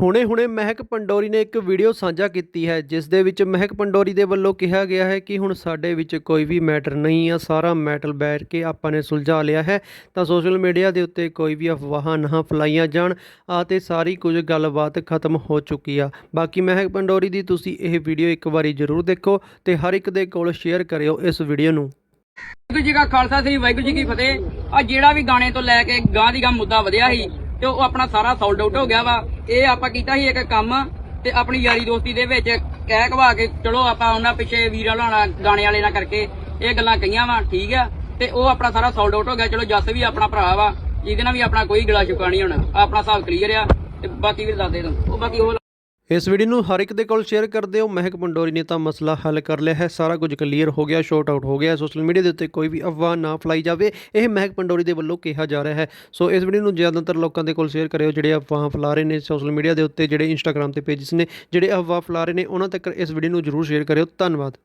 ਹੁਣੇ-ਹੁਣੇ ਮਹਿਕ ਪੰਡੋਰੀ ਨੇ ਇੱਕ ਵੀਡੀਓ ਸਾਂਝਾ ਕੀਤੀ ਹੈ, ਜਿਸ ਦੇ ਵਿੱਚ ਮਹਿਕ ਪੰਡੋਰੀ ਦੇ ਵੱਲੋਂ ਕਿਹਾ ਗਿਆ ਹੈ ਕਿ ਹੁਣ ਸਾਡੇ ਵਿੱਚ ਕੋਈ ਵੀ ਮੈਟਰ ਨਹੀਂ ਆ, ਸਾਰਾ ਮੈਟਰ ਬੈਠ ਕੇ ਆਪਾਂ ਨੇ ਸੁਲਝਾ ਲਿਆ ਹੈ। ਤਾਂ ਸੋਸ਼ਲ ਮੀਡੀਆ ਦੇ ਉੱਤੇ ਕੋਈ ਵੀ ਅਫਵਾਹਾਂ ਨਾ ਫੈਲਾਈਆਂ ਜਾਣ, ਆ ਅਤੇ ਸਾਰੀ ਕੁਝ ਗੱਲਬਾਤ ਖਤਮ ਹੋ ਚੁੱਕੀ ਆ। ਬਾਕੀ ਮਹਿਕ ਪੰਡੋਰੀ ਦੀ ਤੁਸੀਂ ਇਹ ਵੀਡੀਓ ਇੱਕ ਵਾਰੀ ਜ਼ਰੂਰ ਦੇਖੋ ਤੇ ਹਰ ਇੱਕ ਦੇ ਕੋਲ ਸ਼ੇਅਰ ਕਰਿਓ ਇਸ ਵੀਡੀਓ ਨੂੰ। ਵਾਹਿਗੁਰੂ ਜੀ ਕਾ ਖਾਲਸਾ, ਸ੍ਰੀ ਵਾਹਿਗੁਰੂ ਜੀ ਕੀ ਫਤਿਹ। ਆ ਜਿਹੜਾ ਵੀ ਗਾਣੇ ਤੋਂ ਲੈ ਕੇ ਗਾਂ ਦੀ ਗਾਂ ਮੁੱਦਾ ਵਧਿਆ ਸੀ ਤੇ ਉਹ ਆਪਣਾ ਸਾਰਾ ਸੋਲਡ ਆਊਟ ਹੋ ਗਿਆ ਵਾ। ਇਹ ਆਪਾਂ ਕੀਤਾ ਸੀ ਇੱਕ ਕੰਮ ਤੇ ਆਪਣੀ ਯਾਰੀ ਦੋਸਤੀ ਦੇ ਵਿੱਚ ਕਹਿ ਕਵਾ ਕੇ ਚਲੋ ਆਪਾਂ ਉਹਨਾਂ ਪਿੱਛੇ ਵੀਰਾਂ ਲਾਣਾ ਗਾਣੇ ਵਾਲੇ ਨਾਲ ਕਰਕੇ ਇਹ ਗੱਲਾਂ ਕਹੀਆਂ ਵਾ, ਠੀਕ ਆ। ਤੇ ਉਹ ਆਪਣਾ ਸਾਰਾ ਸੋਲਡ ਆਊਟ ਹੋ ਗਿਆ। ਚਲੋ ਜੱਸ ਵੀ ਆਪਣਾ ਭਰਾ ਵਾ, ਜਿਹਦੇ ਨਾਲ ਵੀ ਆਪਣਾ ਕੋਈ ਗਲਾ ਸ਼ੁਕਾ ਨਹੀਂ ਹੋਣਾ। ਆਪਣਾ ਹਿਸਾਬ ਕਲੀਅਰ ਆ। ਤੇ ਬਾਕੀ ਵੀ ਦੱਸ ਦੇ ਤੂੰ। ਉਹ ਬਾਕੀ ਉਹ ਇਸ ਵੀਡੀਓ ਨੂੰ ਹਰ ਇੱਕ ਦੇ ਕੋਲ ਸ਼ੇਅਰ ਕਰ ਦਿਓ। ਮਹਿਕ ਪੰਡੋਰੀ ਨੇ ਤਾਂ ਮਸਲਾ ਹੱਲ ਕਰ ਲਿਆ ਹੈ। ਸਾਰਾ ਕੁਝ ਕਲੀਅਰ ਹੋ ਗਿਆ ਸ਼ਾਰਟ ਆਊਟ ਹੋ ਗਿਆ। ਸੋਸ਼ਲ ਮੀਡੀਆ ਦੇ ਉੱਤੇ ਕੋਈ ਵੀ ਅਫਵਾਹ ਨਾ ਫੈਲਾਈ ਜਾਵੇ। ਇਹ ਮਹਿਕ ਪੰਡੋਰੀ ਦੇ ਵੱਲੋਂ ਕਿਹਾ ਜਾ ਰਿਹਾ ਹੈ। ਸੋ ਇਸ ਵੀਡੀਓ ਨੂੰ ਜ਼ਿਆਦਾਤਰ ਲੋਕਾਂ ਦੇ ਕੋਲ ਸ਼ੇਅਰ ਕਰਿਓ। ਜਿਹੜੇ ਅਫਵਾਹ ਫੈਲਾ ਰਹੇ ਨੇ ਸੋਸ਼ਲ ਮੀਡੀਆ ਦੇ ਉੱਤੇ, ਜਿਹੜੇ ਇੰਸਟਾਗ੍ਰam ਤੇ ਪੇਜਸ ਨੇ, ਜਿਹੜੇ ਅਫਵਾਹ ਫੈਲਾ ਰਹੇ ਨੇ, ਉਹਨਾਂ ਤੱਕ ਇਸ ਵੀਡੀਓ ਨੂੰ ਜ਼ਰੂਰ ਸ਼ੇਅਰ ਕਰਿਓ। ਧੰਨਵਾਦ।